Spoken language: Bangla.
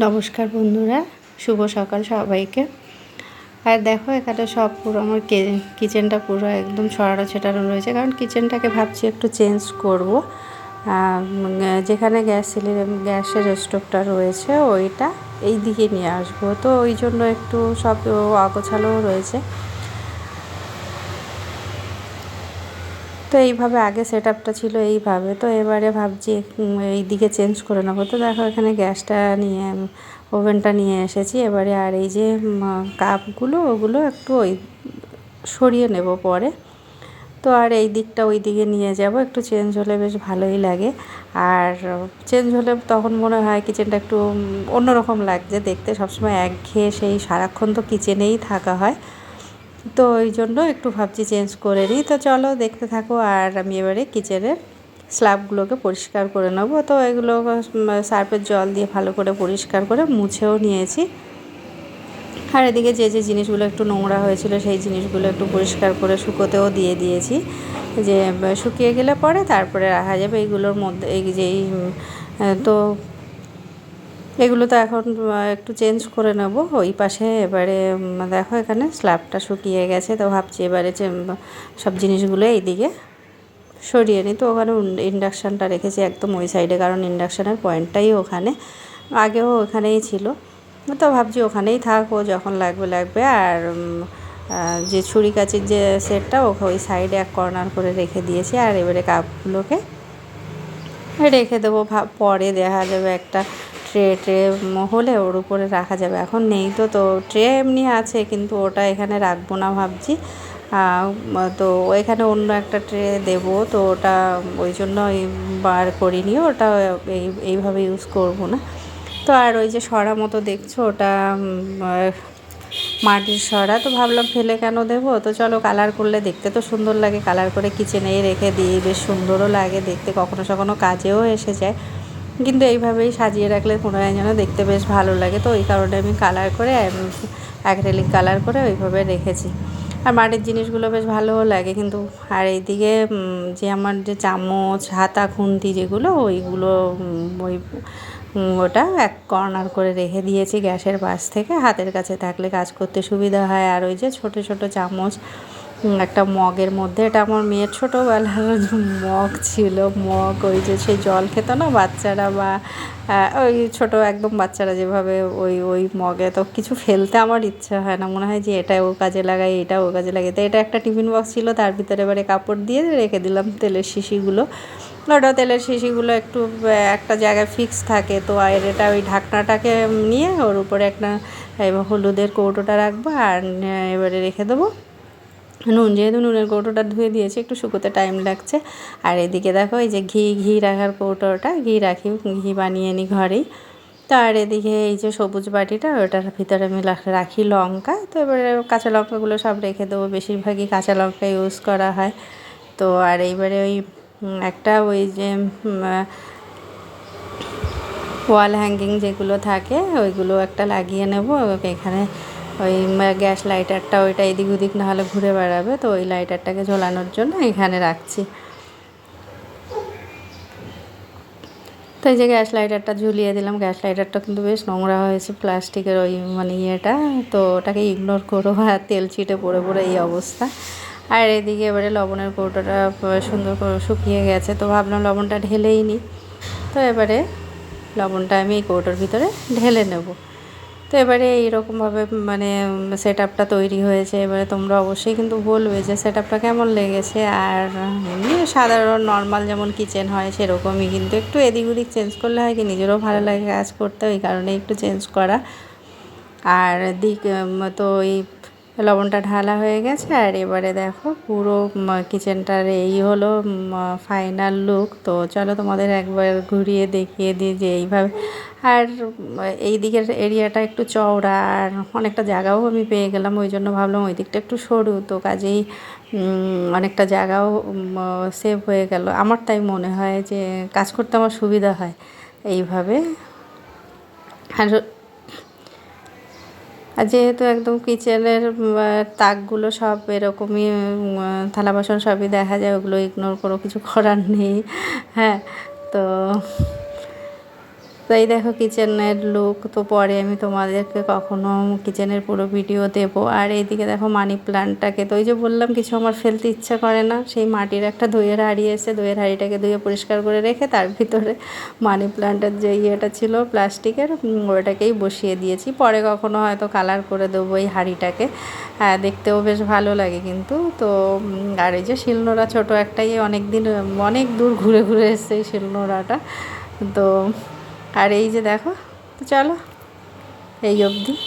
নমস্কার বন্ধুরা, শুভ সকাল সবাইকে। আর দেখো, এখানে সব পুরো আমার কিচেনটা পুরো একদম ছড়ানো ছেটানো রয়েছে। কারণ কিচেনটাকে ভাবছি একটু চেঞ্জ করব। যেখানে গ্যাস সিলিন্ডার, গ্যাসের স্টোভটা রয়েছে, ওইটা এই দিকে নিয়ে আসব। তো ওই জন্য একটু সব অগোছালোও রয়েছে। তো এইভাবে আগে সেট আপটা ছিল এইভাবে। তো এবারে ভাবছি এই দিকে চেঞ্জ করে নেব। তো দেখো এখানে গ্যাসটা নিয়ে, ওভেনটা নিয়ে এসেছি। এবারে আর এই যে কাপগুলো, ওগুলো একটু ওই সরিয়ে নেব পরে। তো আর এই দিকটা ওই দিকে নিয়ে যাব। একটু চেঞ্জ হলে বেশ ভালোই লাগে। আর চেঞ্জ হলে তখন মনে হয় কিচেনটা একটু অন্যরকম লাগছে। দেখতে সবসময় একঘেয়ে সেই সারাক্ষণ তো কিচেনেই থাকা হয়। তো ওই জন্য একটু ভাবছি চেঞ্জ করে নিই। তো চলো দেখতে থাকো আর আমি এবারে কিচেনের স্ল্যাবগুলোকে পরিষ্কার করে নেব। তো এগুলো সার্ফের জল দিয়ে ভালো করে পরিষ্কার করে মুছেও নিয়েছি। আর এদিকে যে যে জিনিসগুলো একটু নোংরা হয়েছিল, সেই জিনিসগুলো একটু পরিষ্কার করে শুকোতেও দিয়ে দিয়েছি। যে, শুকিয়ে গেলে পরে তারপরে রাখা যাবে। এইগুলোর মধ্যে, এই যেই তো এগুলো তো এখন একটু চেঞ্জ করে নেব। ওই পাশে এবারে দেখো এখানে স্ল্যাবটা শুকিয়ে গেছে, তো ভাবছি এবারে সব জিনিসগুলো এইদিকে সরিয়ে নিই। তো ওখানে ইন্ডাকশানটা রেখেছি একদম ওই সাইডে কারণ ইন্ডাকশানের পয়েন্টটাই ওখানে। আগেও ওখানেই ছিল। তো ভাবছি ওখানেই থাকব, যখন লাগবে লাগবে। আর যে ছুরি কাচির যে সেটটা ওই সাইডে এক কর্নার করে রেখে দিয়েছি। আর এবারে কাপগুলোকে রেখে দেবো। পরে দেখা যাবে একটা ট্রে ট্রে হলে ওর উপরে রাখা যাবে। এখন নেই তো তো ট্রে এমনি আছে, কিন্তু ওটা এখানে রাখব না ভাবছি। তো এখানে অন্য একটা ট্রে দেব, তো ওটা ওই জন্য বার করিনি, ওটা এই, এইভাবে ইউজ করব না। তো আর ওই যে সরা মতো দেখছ, ওটা মাটির সরা, তো ভাবলাম ফেলে কেন দেবো? তো চলো কালার করলে দেখতে তো সুন্দর লাগে কালার করে কিচেনেই রেখে দিই, বেশ সুন্দরও লাগে, দেখতে কখনো কখনো কাজেও এসে যায়। কিন্তু এইভাবেই সাজিয়ে রাখলে পুনরায় যেন দেখতে বেশ ভালো লাগে। তো ওই কারণে আমি কালার করে অ্যাক্রেলিক কালার করে ওইভাবে রেখেছি। আর মাটির জিনিসগুলো বেশ ভালোও লাগে কিন্তু আর এইদিকে যে আমার যে চামচ, হাতা, খুন্তি যেগুলো, ওইগুলো ওই ওটা এক কর্নার করে রেখে দিয়েছি গ্যাসের পাশ থেকে। হাতের কাছে থাকলে কাজ করতে সুবিধা হয়। আর ওই যে ছোট ছোট চামচ একটা মগের মধ্যে। এটা আমার মেয়ের ছোটোবেলার মগ ছিল। মগ ওই যে সেই জল খেত না বাচ্চারা বা ওই ছোট একদম বাচ্চারা যেভাবে ওই ওই মগে। তো কিছু ফেলতে আমার ইচ্ছা হয় না। মনে হয় যে এটা ও কাজে লাগাই এটা ও কাজে লাগাই তো এটা একটা টিফিন বক্স ছিল। তার ভিতরে এবারে কাপড় দিয়ে রেখে দিলাম তেলের শিশিগুলো। ওটা তেলের শিশিগুলো একটু একটা জায়গায় ফিক্স থাকে। তো আর এটা ওই ঢাকনাটাকে নিয়ে ওর উপরে একটা হলুদের কৌটোটা রাখব আর এবারে রেখে দেবো। নুন, যেহেতু নুনের কৌটোটা ধুয়ে দিয়েছি, একটু শুকোতে টাইম লাগছে। আর এদিকে দেখো, এই যে ঘি ঘি রাখার কৌটোটা, ঘি রাখি, ঘি বানিয়ে নিই ঘরেই। তো আর এদিকে এই যে সবুজ বাটিটা, ওটার ভিতরে আমি রাখি লঙ্কা। তো এবারে কাঁচা লঙ্কাগুলো সব রেখে দেবো, বেশিরভাগই কাঁচা লঙ্কা ইউজ করা হয়। তো আর এইবারে ওই একটা ওই যে ওয়াল হ্যাঙ্গিং যেগুলো থাকে, ওইগুলো একটা লাগিয়ে নেব। এখানে ওই গ্যাস লাইটারটা ওইটা এদিক ওদিক না হলে ঘুরে বেড়াবে, তো ওই লাইটারটাকে ঝোলানোর জন্য এখানে রাখছি। তো এই যে গ্যাস লাইটারটা ঝুলিয়ে দিলাম, গ্যাস লাইটারটা কিন্তু বেশ নোংরা হয়েছে প্লাস্টিকের ওই মানে ইয়েটা, তো ওটাকে ইগনোর করো আর তেল ছিটে পড়ে পড়ে এই অবস্থা। আর এদিকে এবারে লবণের কৌটোটা সুন্দর করে শুকিয়ে গেছে, তো ভাবলাম লবণটা ঢেলেই নিই তো এবারে লবণটা আমি এই কৌটোর ভিতরে ঢেলে নেব। তো এবারে এইরকমভাবে মানে সেট আপটা তৈরি হয়েছে। এবারে তোমরা অবশ্যই কিন্তু বলবে যে সেট আপটা কেমন লেগেছে। আর এমনি সাধারণ নর্মাল যেমন কিচেন হয়, সেরকমই কিন্তু একটু এদিক ওদিক চেঞ্জ করলে হয় কি, নিজেরও ভালো লাগে কাজ করতে। ওই কারণে একটু চেঞ্জ করা। আর দিক তো ওই লবণটা ঢালা হয়ে গেছে আর এবারে দেখো পুরো কিচেনটার এই হলো ফাইনাল লুক তো চলো তোমাদের একবার ঘুরিয়ে দেখিয়ে দিই যে এইভাবে। আর এই দিকের এরিয়াটা একটু চওড়া আর অনেকটা জায়গাও আমি পেয়ে গেলাম, ওই জন্য ভাবলাম ওই দিকটা একটু সরু। তো কাজেই অনেকটা জায়গাও সেভ হয়ে গেল। আমার তাই মনে হয় যে কাজ করতে আমার সুবিধা হয় এইভাবে। আর আর যেহেতু একদম কিচেনের তাকগুলো সব এরকমই থালা বাসন সবই দেখা যায়, ওগুলো ইগনোর করো কিছু করার নেই। হ্যাঁ তো তো এই দেখো কিচেনের লুক তো পরে আমি তোমাদেরকে কখনো কিচেনের পুরো ভিডিও দেবো। আর এইদিকে দেখো মানি প্লান্টটাকে তো ওই যে বললাম, কিছু আমার ফেলতে ইচ্ছা করে না। সেই মাটির একটা দইয়ের হাঁড়ি এসে দইয়ের হাঁড়িটাকে ধুয়ে পরিষ্কার করে রেখে তার ভিতরে মানি প্লান্টের যে ইয়েটা ছিল, প্লাস্টিকের ওটাকেই বসিয়ে দিয়েছি। পরে কখনো হয়তো কালার করে দেবো এই হাঁড়িটাকে। হ্যাঁ দেখতেও বেশ ভালো লাগে কিন্তু। তো আর এই যে শিলনোড়া ছোটো একটাই অনেক দিন অনেক দূর ঘুরে ঘুরে এসছে এই শিলনোড়াটা। তো আর এই যে দেখো তো চলো এই অবধি।